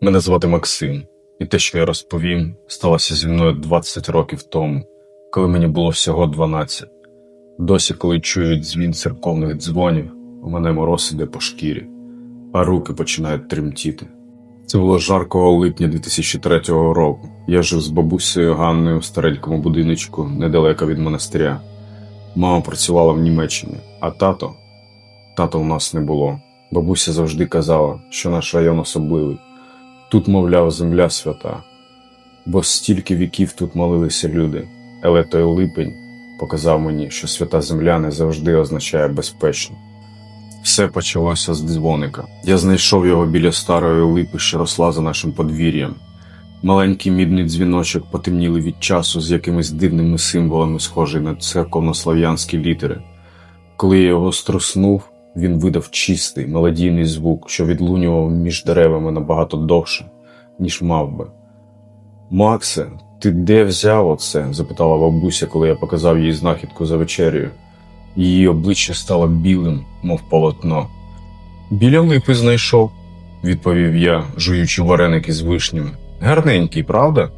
Мене звати Максим, і те, що я розповім, сталося зі мною 20 років тому, коли мені було всього 12. Досі, коли чую дзвін церковних дзвонів, у мене мороз іде по шкірі, а руки починають тремтіти. Це було жаркого липня 2003 року. Я жив з бабусею Ганною в старенькому будиночку недалеко від монастиря. Мама працювала в Німеччині, а тато тата у нас не було. Бабуся завжди казала, що наш район особливий. Тут, мовляв, земля свята, бо стільки віків тут молилися люди, але той липень показав мені, що свята земля не завжди означає безпечно. Все почалося з дзвоника. Я знайшов його біля старої липи, що росла за нашим подвір'ям. Маленький мідний дзвіночок потемнілий від часу з якимись дивними символами, схожий на церковнослов'янські літери. Коли я його струснув, він видав чистий, мелодійний звук, що відлунював між деревами набагато довше, ніж мав би. Максе, ти де взяв оце? запитала бабуся, коли я показав їй знахідку за вечерею. Її обличчя стало білим, мов полотно. Біля липи знайшов, відповів я, жуючи вареники з вишнями. Гарненький, правда?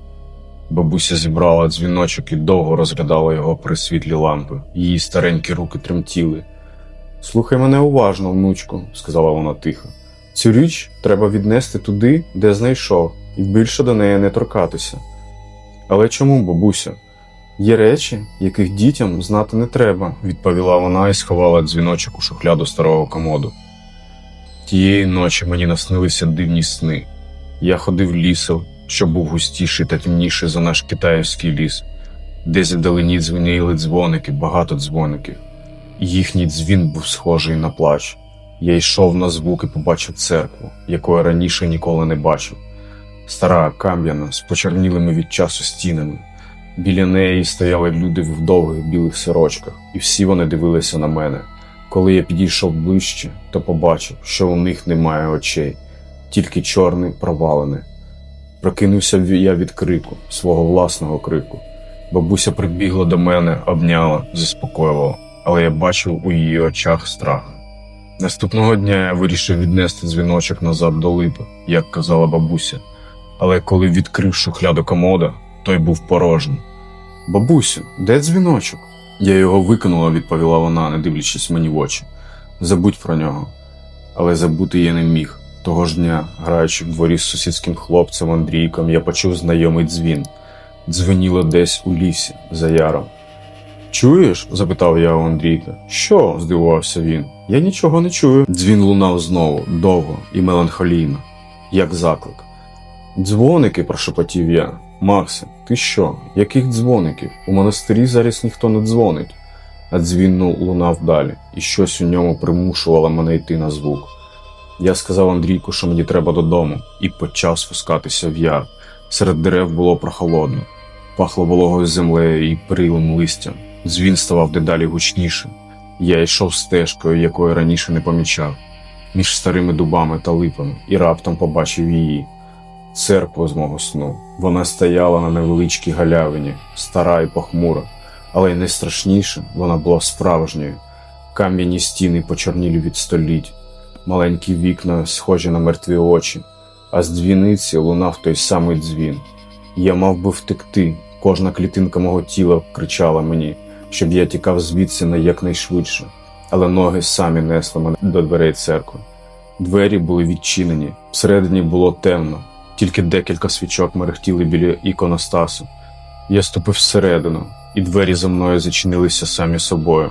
Бабуся зібрала дзвіночок і довго розглядала його при світлі лампи. Її старенькі руки тремтіли. Слухай мене уважно, внучку, сказала вона тихо. Цю річ треба віднести туди, де знайшов, і більше до неї не торкатися. Але чому, бабуся? Є речі, яких дітям знати не треба, відповіла вона і сховала дзвіночок у шухляду старого комоду. Тієї ночі мені наснилися дивні сни. Я ходив лісом, що був густіший та темніший за наш китаївський ліс, десь вдалині дзвеніли дзвоники, багато дзвоників. Їхній дзвін був схожий на плач. Я йшов на звук і побачив церкву, якої раніше ніколи не бачив. Стара кам'яна, з почернілими від часу стінами. Біля неї стояли люди в довгих білих сорочках, і всі вони дивилися на мене. Коли я підійшов ближче, то побачив, що у них немає очей, тільки чорні провалини. Прокинувся я від крику, свого власного крику. Бабуся прибігла до мене, обняла, заспокоювала, але я бачив у її очах страх. Наступного дня я вирішив віднести дзвіночок назад до липи, як казала бабуся. Але коли відкрив шухляду комода, той був порожній. Бабусю, де дзвіночок? Я його викинула, відповіла вона, не дивлячись мені в очі. Забудь про нього. Але забути я не міг. Того ж дня, граючи в дворі з сусідським хлопцем Андрійком, я почув знайомий дзвін. Дзвеніло десь у лісі, за яром. Чуєш? запитав я у Андрійка. Що? здивувався він. Я нічого не чую. Дзвін лунав знову, довго і меланхолійно, як заклик. Дзвоники, прошепотів я. Максе, ти що? Яких дзвоників? У монастирі зараз ніхто не дзвонить. А дзвін ну, лунав далі, і щось у ньому примушувало мене йти на звук. Я сказав Андрійку, що мені треба додому, і почав спускатися в яр. Серед дерев було прохолодно, пахло вологою землею і прилим листям. Дзвін ставав дедалі гучнішим. Я йшов стежкою, якої раніше не помічав, між старими дубами та липами, і раптом побачив її церкву з мого сну. Вона стояла на невеличкій галявині, стара і похмура, але й найстрашніше вона була справжньою. Кам'яні стіни почорнілі від століть, маленькі вікна, схожі на мертві очі, а з дзвіниці лунав той самий дзвін. Я мав би втекти, кожна клітинка мого тіла кричала мені, щоб я тікав звідси на якнайшвидше, але ноги самі несли мене до дверей церкви. Двері були відчинені, всередині було темно, тільки декілька свічок мерехтіли біля іконостасу. Я ступив всередину, і двері за мною зачинилися самі собою.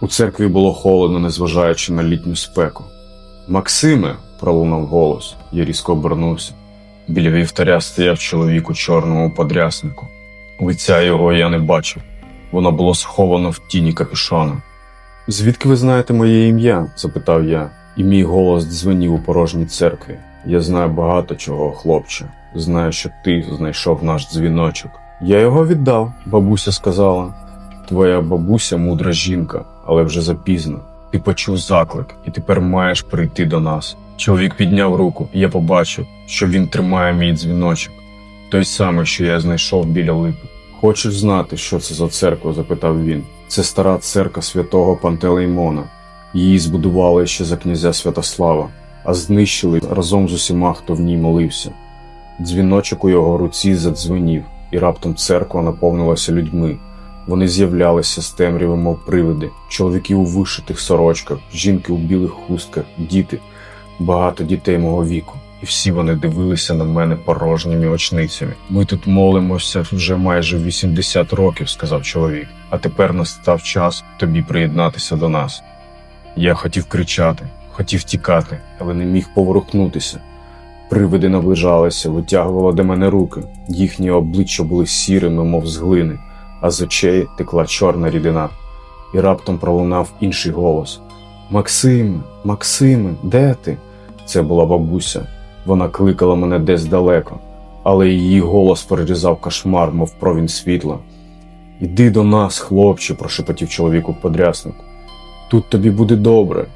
У церкві було холодно, незважаючи на літню спеку. Максиме, пролунав голос, я різко обернувся. Біля вівтаря стояв чоловік у чорному подряснику. Лиця його я не бачив, воно було сховано в тіні капюшона. Звідки ви знаєте моє ім'я? запитав я, і мій голос дзвенів у порожній церкві. Я знаю багато чого, хлопче. Знаю, що ти знайшов наш дзвіночок. Я його віддав, бабуся сказала. Твоя бабуся мудра жінка, але вже запізно. Ти почув заклик, і тепер маєш прийти до нас. Чоловік підняв руку, і я побачив, що він тримає мій дзвіночок, той самий, що я знайшов біля липи. Хочеш знати, що це за церква? запитав він. Це стара церква святого Пантелеймона. Її збудували ще за князя Святослава, а знищили разом з усіма, хто в ній молився. Дзвіночок у його руці задзвенів, і раптом церква наповнилася людьми. Вони з'являлися з темряви, мов привиди, чоловіки у вишитих сорочках, жінки у білих хустках, діти, багато дітей мого віку. І всі вони дивилися на мене порожніми очницями. Ми тут молимося вже майже 80 років, сказав чоловік. А тепер настав час тобі приєднатися до нас. Я хотів кричати, хотів тікати, але не міг поворухнутися. Привиди наближалися, витягували до мене руки. Їхні обличчя були сірими, мов з глини, а з очей текла чорна рідина. І раптом пролунав інший голос: Максиме, Максиме, де ти? Це була бабуся. Вона кликала мене десь далеко, але її голос перерізав кошмар, мов провін світла. Іди до нас, хлопче, прошепотів чоловіку подряснику. Тут тобі буде добре.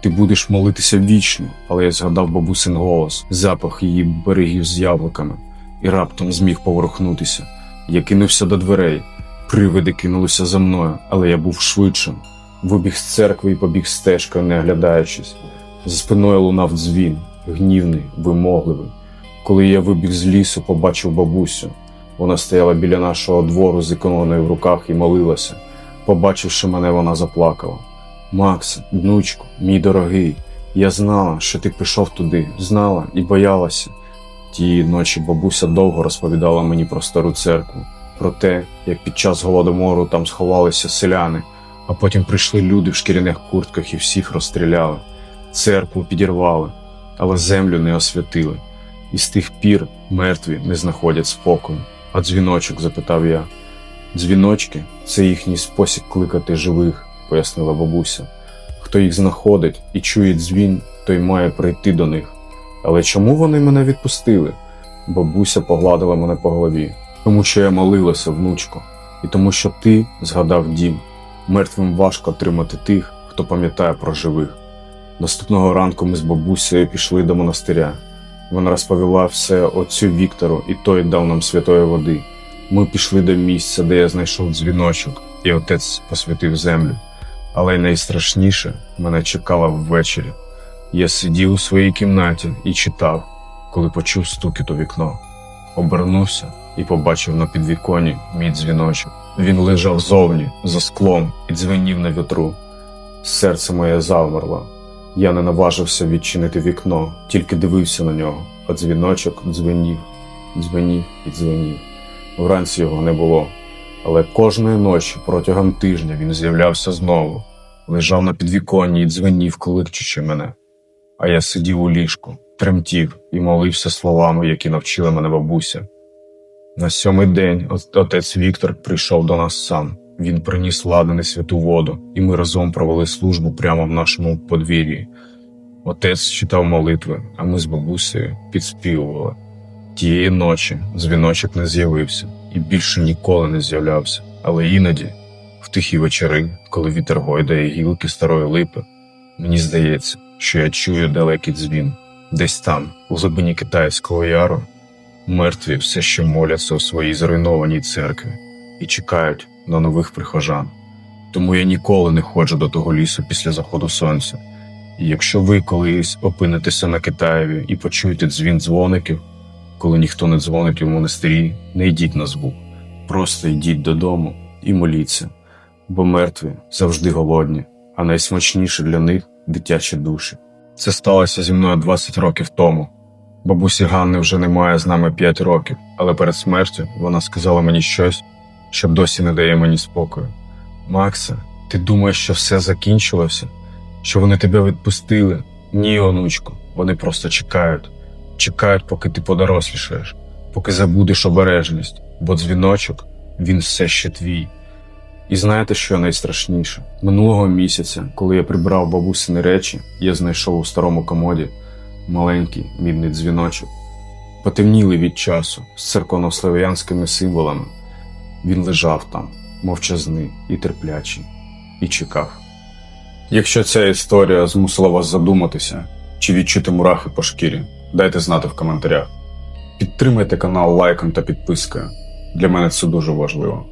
Ти будеш молитися вічно, але я згадав бабусин голос, запах її берегів з яблуками, і раптом зміг поворухнутися. Я кинувся до дверей. Привиди кинулися за мною, але я був швидшим. Вибіг з церкви і побіг стежкою, не оглядаючись. За спиною лунав дзвін, гнівний, вимогливий. Коли я вибіг з лісу, побачив бабусю. Вона стояла біля нашого двору з іконою в руках і молилася. Побачивши мене, вона заплакала. Макс, внучку, мій дорогий, я знала, що ти пішов туди, знала і боялася. Тієї ночі бабуся довго розповідала мені про стару церкву, про те, як під час голодомору там сховалися селяни, а потім прийшли люди в шкіряних куртках і всіх розстріляли. Церкву підірвали, але землю не освятили. І з тих пір мертві не знаходять спокою. А дзвіночок, запитав я. Дзвіночки це їхній спосіб кликати живих, пояснила бабуся. Хто їх знаходить і чує дзвін, той має прийти до них. Але чому вони мене відпустили? Бабуся погладила мене по голові, тому що я молилася, внучко, і тому, що ти згадав дім. Мертвим важко отримати тих, хто пам'ятає про живих. Наступного ранку ми з бабусею пішли до монастиря. Вона розповіла все отцю Віктору, і той дав нам святої води. Ми пішли до місця, де я знайшов дзвіночок, і отець посвятив землю. Але найстрашніше мене чекало ввечері. Я сидів у своїй кімнаті і читав, коли почув стукіт у вікно. Обернувся і побачив на підвіконі мій дзвіночок. Він лежав зовні, за склом і дзвенів на вітру. Серце моє завмерло. Я не наважився відчинити вікно, тільки дивився на нього, а дзвіночок дзвенів, дзвенів і дзвенів. Вранці його не було, але кожної ночі протягом тижня він з'являвся знову, лежав на підвіконні і дзвенів, кликчучи мене. А я сидів у ліжку, тремтів і молився словами, які навчила мене бабуся. На сьомий день отець Віктор прийшов до нас сам. Він приніс ладаний святу воду, і ми разом провели службу прямо в нашому подвір'ї. Отець читав молитви, а ми з бабусею підспівували. Тієї ночі дзвіночок не з'явився і більше ніколи не з'являвся, але іноді, в тихі вечори, коли вітер гойдає гілки старої липи, мені здається, що я чую далекий дзвін. Десь там, у глибині китайського яру, мертві все ще моляться у своїй зруйнованій церкві і чекають на нових прихожан. Тому я ніколи не ходжу до того лісу після заходу сонця. І якщо ви колись опинитеся на Китаєві і почуєте дзвін дзвоників, коли ніхто не дзвонить у монастирі, не йдіть на звук. Просто йдіть додому і моліться, бо мертві завжди голодні, а найсмачніше для них дитячі душі. Це сталося зі мною 20 років тому. Бабусі Ганни вже немає з нами 5 років, але перед смертю вона сказала мені щось, що досі не дає мені спокою. Макса, ти думаєш, що все закінчилося? Що вони тебе відпустили? Ні, онучко, вони просто чекають. Чекають, поки ти подорослішаєш, поки забудеш обережність, бо дзвіночок він все ще твій. І знаєте, що найстрашніше? Минулого місяця, коли я прибрав бабусини речі, я знайшов у старому комоді маленький мідний дзвіночок, потемнілий від часу з церковнослов'янськими символами. Він лежав там, мовчазний і терплячий, і чекав. Якщо ця історія змусила вас задуматися чи відчути мурахи по шкірі, дайте знати в коментарях. Підтримайте канал лайком та підпискою. Для мене це дуже важливо.